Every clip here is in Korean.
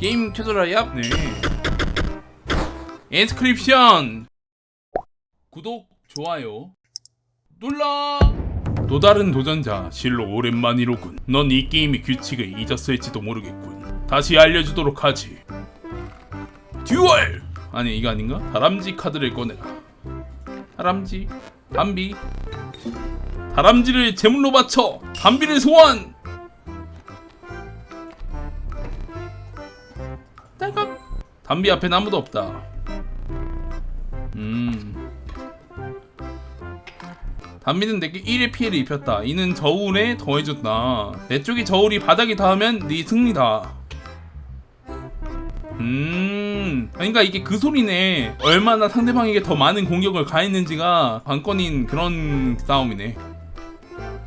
게임 얍. 네. 엔스크립션! 구독 좋아요. 눌러! 또 다른 도전자 실로 오랜만이로군. 넌 이 게임의 규칙을 잊었을지도 모르겠군. 다시 알려주도록 하지. 듀얼! 아니 이거 아닌가? 다람쥐 카드를 꺼내라. 다람쥐 담비. 다람쥐를 제물로 바쳐 담비를 소환 딸깍 담비 앞엔 아무도 없다. 음. 담비는 내게 1의 피해를 입혔다. 이는 저울에 더해줬다. 내 쪽이 저울이 바닥에 닿으면 네 승리다. 음, 그러니까 이게 그 소리네. 얼마나 상대방에게 더 많은 공격을 가했는지가 관건인 그런 싸움이네.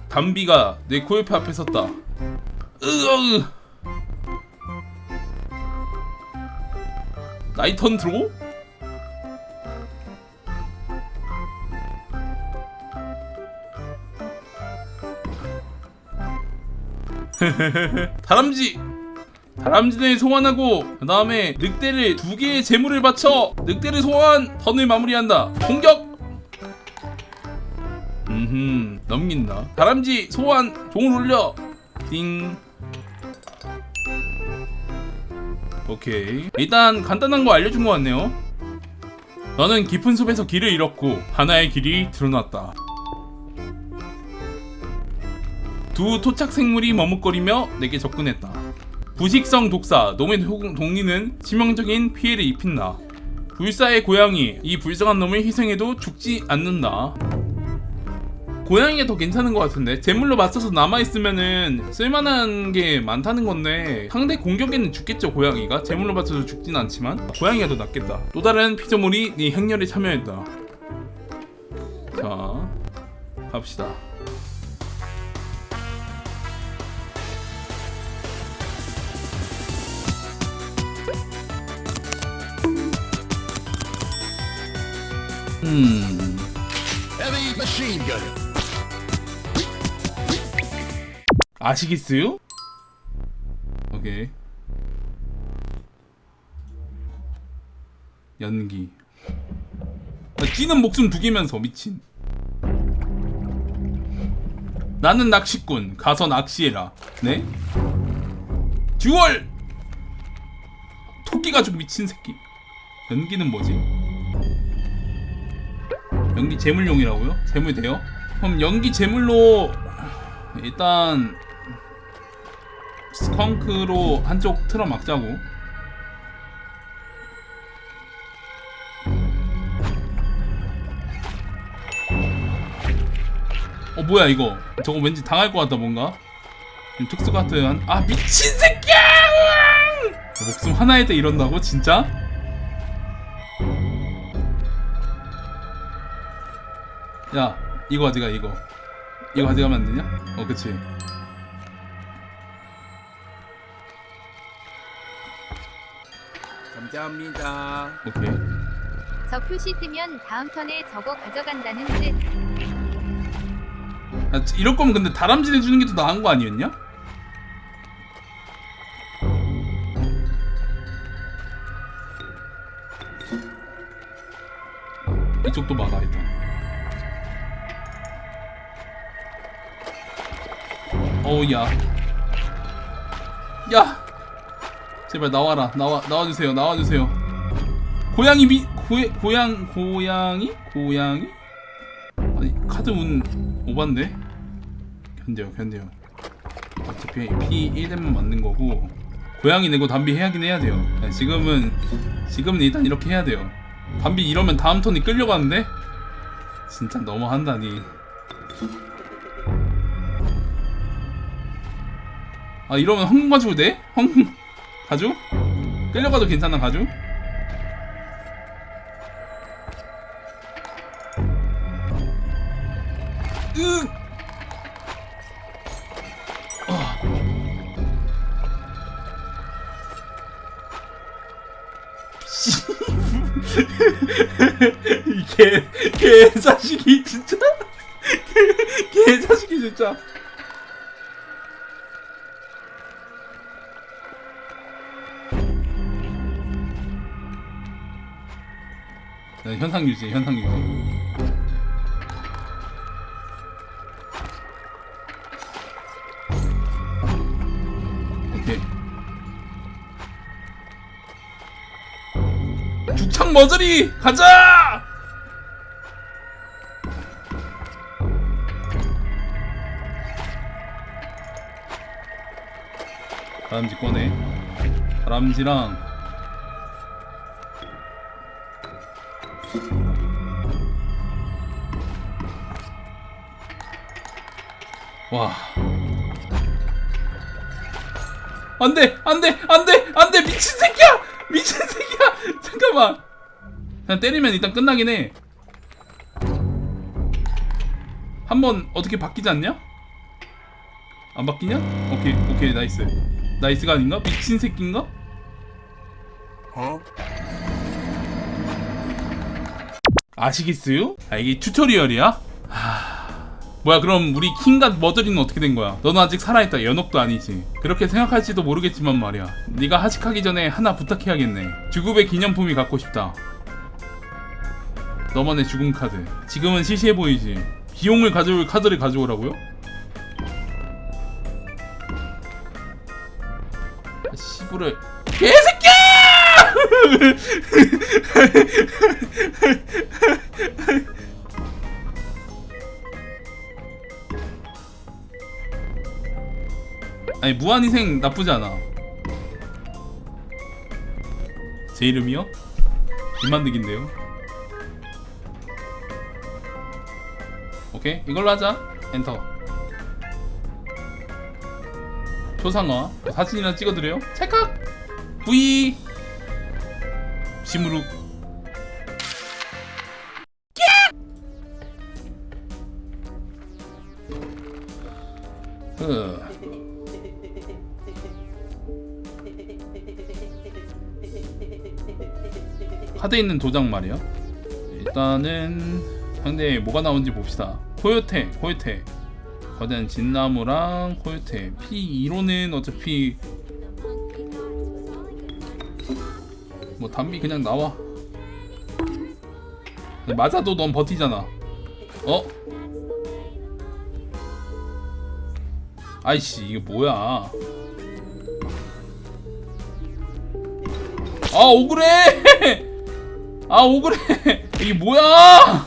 담비가 내 코옆에 앞에 섰다. 으 나이 턴 드로? 다람쥐! 다람쥐를 소환하고 그 다음에 늑대를 두 개의 재물을 바쳐 늑대를 소환! 턴을 마무리한다. 공격! 음흠 넘긴다. 다람쥐 소환! 종을 올려. 띵 오케이 일단 간단한 거 알려준 것 같네요 너는 깊은 숲에서 길을 잃었고 하나의 길이 드러났다 두 토착 생물이 머뭇거리며 내게 접근했다 부식성 독사 놈의 동- 동리는 치명적인 피해를 입힌다. 불사의 고양이 이 불쌍한 놈을 희생해도 죽지 않는다. 고양이가 더 괜찮은 것 같은데 제물로 맞춰서 남아 있으면은 쓸만한 게 많다는 건데 상대 공격에는 죽겠죠 고양이가 제물로 맞춰서 죽진 않지만 고양이가 더 낫겠다. 또 다른 피조물이 네 행렬에 참여했다. 자 갑시다. 음. Heavy machine gun. 아시겠어요? 오케이. 연기. 아, 뛰는 목숨 두 개면서 미친. 나는 낚시꾼. 가서 낚시해라. 네? 듀얼! 토끼 가죽 미친 새끼. 연기는 뭐지? 연기 재물용이라고요? 재물 돼요? 그럼 연기 재물로 일단 스컹크로 한쪽 틀어 막자고 어 뭐야 이거 저거 왠지 당할 것 같다 뭔가 좀 특수 같은 아 미친 새끼야! 목숨 하나에 대 이런다고 진짜? 야 이거 가져가 이거 이거 가져가면 안 되냐? 어 그치 감사합니다. 오케이 저 표시 뜨면 다음 턴에 저거 가져간다는 뜻. 아, 이럴 거면 근데 다람쥐 내주는 게 더 나은 거 아니었냐? 이쪽도 막아 일단 어우 야 야! 제발 나와라. 나와 나와주세요. 나와주세요. 고양이 미 고, 고양 고양이? 고양이? 아니 카드 운 오반데? 견뎌요 견뎌요. 어차피 P 1대만 맞는 거고 고양이 내고 담비 해야긴 해야 돼요. 네, 지금은 지금은 일단 이렇게 해야 돼요. 담비 이러면 다음 턴이 끌려가는데? 진짜 너무 한다니. 아 이러면 황 가지고 돼? 황 가주? 끌려가도 괜찮아 가주? 으 이게 개자식이 진짜 개, 개자식이 진짜 네, 현상 유지 현상 유지. 죽창 머저리 가자! 다람쥐 꺼내 다람쥐랑 와. 안 돼! 안 돼! 안 돼! 안 돼! 미친 새끼야! 미친 새끼야! 잠깐만! 그냥 때리면 일단 끝나긴 해. 한 번 어떻게 바뀌지 않냐? 안 바뀌냐? 오케이, 오케이, 나이스. 나이스가 아닌가? 미친 새끼인가? 아시겠어요? 아, 이게 튜토리얼이야? 뭐야 그럼 우리 킹과 머저리는 어떻게 된 거야? 너는 아직 살아있다 연옥도 아니지 그렇게 생각할지도 모르겠지만 말이야 네가 하식하기 전에 하나 부탁해야겠네 주급의 기념품이 갖고 싶다 너만의 죽음 카드 지금은 시시해 보이지 비용을 가져올 카드를 가져오라고요? 아, 씨부를 개새끼야! 무한희생 나쁘지 않아. 제 이름이요? 김만득인데요. 오케이 이걸로 하자. 엔터. 초상화. 사진이나 찍어드려요. 찰칵! V 시무룩. 흐 카드에 있는 도장 말이야. 일단은 상대에 뭐가 나온지 봅시다. 코요테, 코요테. 거대한 진나무랑 코요테. P2로는 어차피 뭐 담비 그냥 나와. 맞아도 넌 버티잖아. 어? 아이씨 이게 뭐야? 아 억울해! 아 억울해! 이게 뭐야!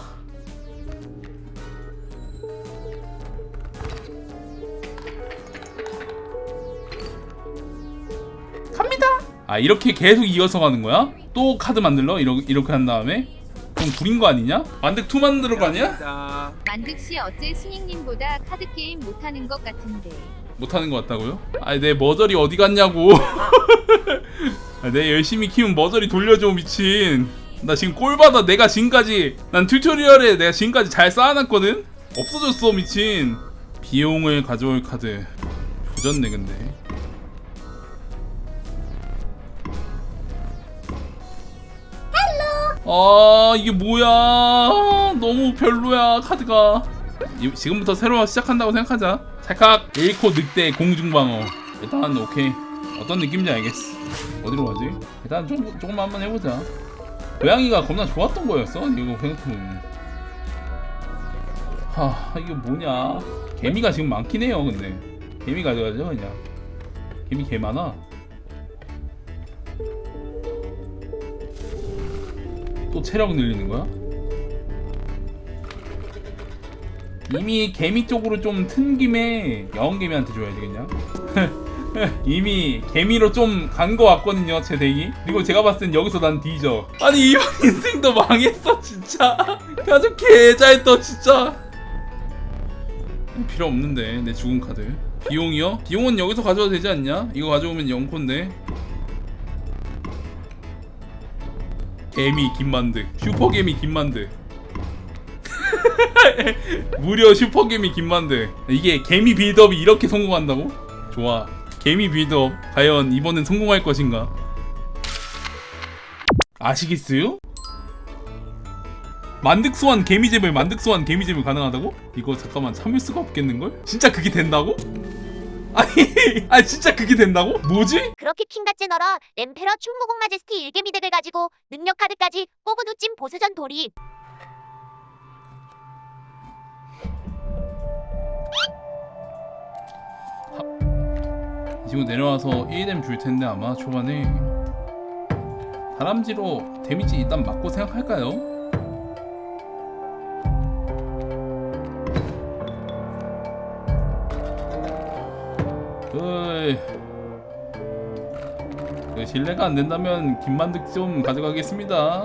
갑니다. 아 이렇게 계속 이어서 가는 거야? 또 카드 만들러? 이러, 이렇게 한 다음에? 그럼 구린 거 아니냐? 만득 2 만들어 거 아니야? 만득씨 어째 신익님보다 카드 게임 못하는 것 같은데. 못하는 것 같다고요? 아니 내 머저리 어디 갔냐고 아, 내 열심히 키운 머저리 돌려줘 미친 나 지금 꼴받아 내가 지금까지 난 튜토리얼에 내가 지금까지 잘 쌓아놨거든? 없어졌어 미친. 비용을 가져올 카드. 조졌네 근데. 아 이게 뭐야? 너무 별로야 카드가. 이- 지금부터 새로 시작한다고 생각하자. 찰칵! 1코 늑대 공중방어. 일단 오케이. 어떤 느낌인지 알겠어. 어디로 가지? 일단 좀, 조금만 한번 해보자 고양이가 겁나 좋았던 거였어? 이거 생각해보면. 하 이게 뭐냐? 개미가 지금 많긴 해요 근데. 개미 가져가죠 그냥. 개미 개 많아. 또 체력 늘리는 거야? 이미 개미 쪽으로 좀 튼 김에 여왕개미한테 줘야지 그냥 이미 개미로 좀 간 거 같거든요 제 덱이 그리고 제가 봤을 땐 여기서 난 뒤져. 아니 이번 인생도 망했어 진짜. 아주 개잘떠 진짜. 필요 없는데 내 죽은 카드. 비용이요? 비용은 여기서 가져와도 되지 않냐? 이거 가져오면 0코인데. 개미 김만득 슈퍼개미 김만득 무려 슈퍼개미 김만득 이게 개미 빌드업이 이렇게 성공한다고? 좋아 개미 빌드업 과연 이번엔 성공할 것인가 아시겠어요? 만득소환 개미잼을 만득소환 개미잼을 가능하다고? 이거 잠깐만 참을 수가 없겠는걸? 진짜 그게 된다고? 아니 아니 진짜 그게 된다고? 뭐지? 그렇게 킹갓제 널어 엠페러 충무공 마제스티 일개미 덱을 가지고 능력 카드까지 뽑은 후찜 보스전 돌입 이 친구 내려와서 1뎀 줄 텐데 아마 초반에 다람쥐로 데미지 일단 맞고 생각할까요? 그 신뢰가 안 된다면 김만득 좀 가져가겠습니다.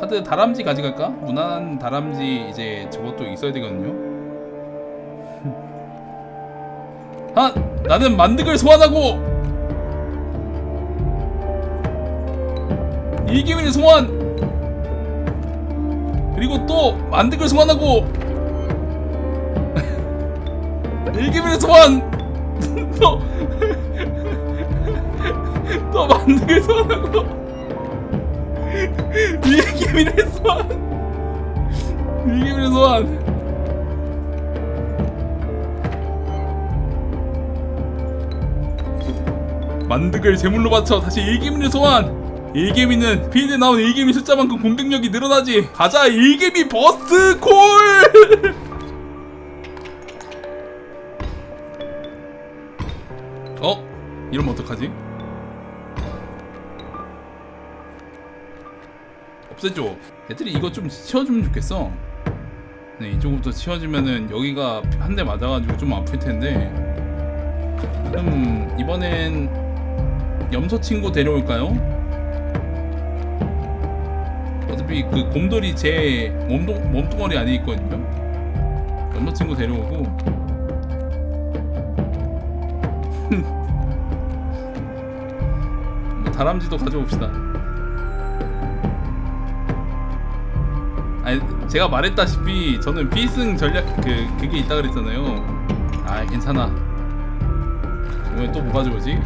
카드 다람쥐 가져갈까? 무난한 다람쥐 이제 저것도 있어야 되거든요. 아! 나는 만득을 소환하고 이기민을 소환. 그리고 또 만득을 소환하고 이기민을 소환. 또, 또 만득을 소환하고 이기민을 소환. 이기민을 소환 만득을 제물로 바쳐 다시 일개미를 소환. 일개미는 필드에 나온 일개미 숫자만큼 공격력이 늘어나지. 가자 일개미 버스트 콜! 어? 이러면 어떡하지? 없애줘. 애들이 이거 좀 치워주면 좋겠어. 네, 이쪽부터 치워주면은 여기가 한 대 맞아가지고 좀 아플 텐데. 그럼 이번엔 염소 친구 데려올까요? 어차피 그 곰돌이 제 몸동, 몸뚱어리 안에 있거든요. 염소 친구 데려오고 뭐 다람쥐도 가져옵시다. 아니 제가 말했다시피 저는 필승 전략 그 그게 있다 그랬잖아요. 아 괜찮아. 이번에 또 뭐가 좋으지?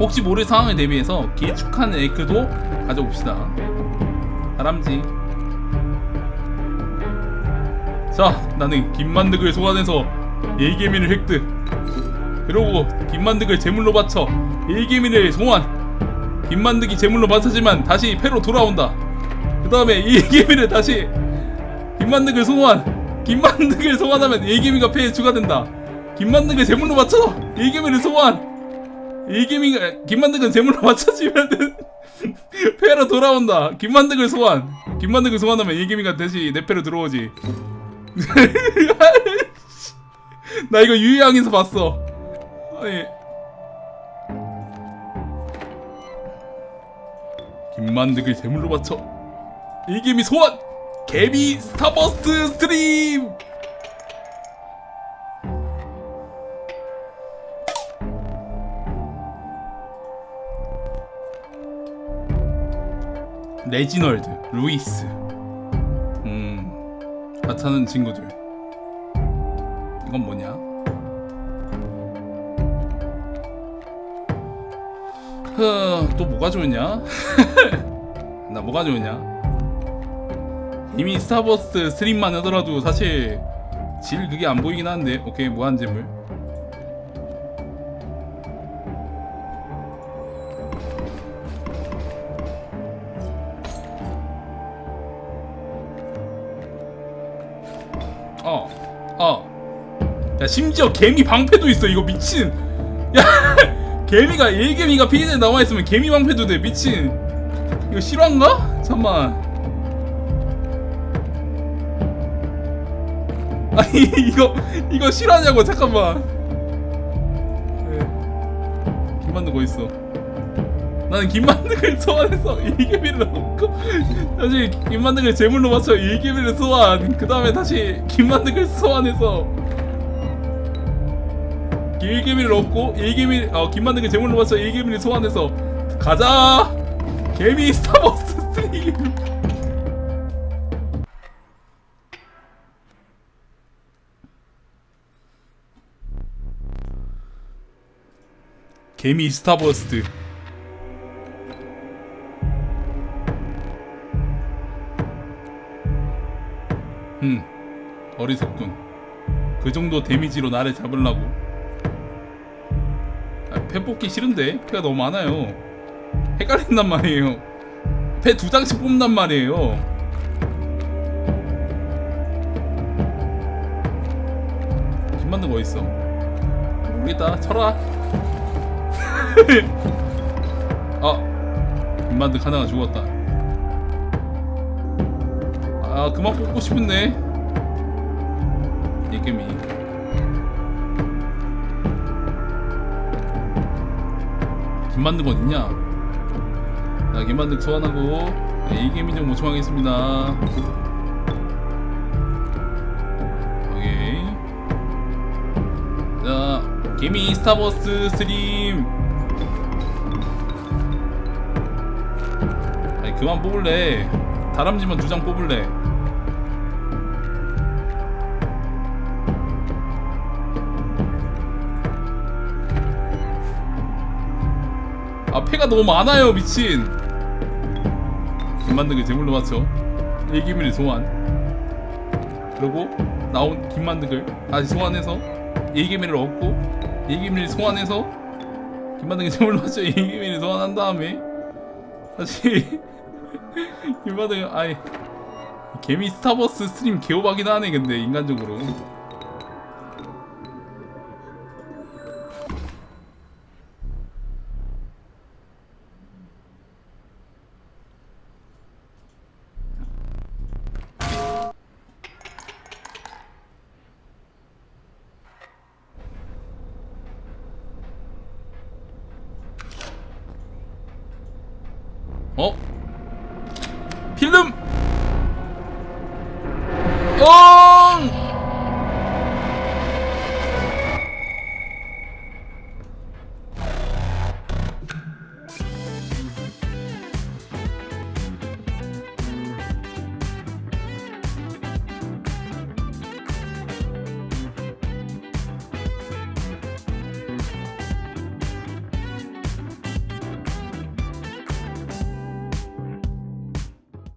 혹시 모를 상황에 대비해서 길쭉한 에이크도 가져봅시다. 다람쥐. 자, 나는 김만득을 소환해서 일개민을 획득. 그러고 김만득을 제물로 바쳐 일개민을 소환. 김만득이 제물로 바쳐지만 다시 패로 돌아온다. 그 다음에 일개민을 다시 김만득을 소환 김만득을 소환하면 일개미가 패에 추가된다 김만득을 제물로 맞춰 일개미를 소환 일개미가 김만득은 제물로 맞춰지면은 패로 돌아온다. 김만득을 소환. 김만득을 소환하면 일개미가 다시 내 패로 들어오지. 나 이거 유희양에서 봤어. 아니. 김만득을 제물로 맞춰. 일개미 소환! 개미 스타버스트 스트림 레지널드 루이스. 음 하찮은 친구들. 이건 뭐냐? 흐 또 뭐가 좋으냐? 나 뭐가 좋으냐? 이미 스타버스 스트림만 하더라도 사실 질 그게 안 보이긴 하는데. 오케이 무한재물 심지어 개미 방패도 있어 이거 미친. 야 개미가 일개미가 피해에 나와있으면 개미 방패도 돼 미친. 이거 실화인가? 잠만. 아니 이거 이거 실화냐고 잠깐만. 네. 김만두 거 있어? 나는 김만두를 소환해서 일개미를 넣고 다시 김만두를 제물로 맞춰 일개미를 소환. 그 다음에 다시 김만두를 소환해서 일개미를 얻고 일개미 어 김만두를 제물로 맞춰 일개미를 소환해서 가자! 개미 스타버스 스트리밍 개미 스타버스트 어리석군. 그 정도 데미지로 나를 잡으려고 아, 패 뽑기 싫은데? 패가 너무 많아요. 헷갈린단 말이에요. 패두 장씩 뽑는단 말이에요. 김 만든 거 어딨어? 모르겠다. 쳐라. 아 김만득 하나가 죽었다. 아 그만 뽑고 싶은데. 이 게임이 김만득 어딨냐? 자 김만득 소환하고. 네, 이 게임이 좀 모청하겠습니다. 오케이. 자 개미 스타버스 스트림. 아니 그만 뽑을래. 다람쥐만 두 장 뽑을래 패가 너무 많아요 미친. 김만드기 제물로 맞춰 일기밀 소환. 그리고 나온 김만득을 다시 소환해서 일기밀을 얻고 일기밀 소환해서 김만득이 제물로 맞춰 일기밀을 소환한 다음에 다시 김만득 아이 개미 스타버스 스트림 개호박이긴 하네 근데 인간적으로 어? 필름! 어!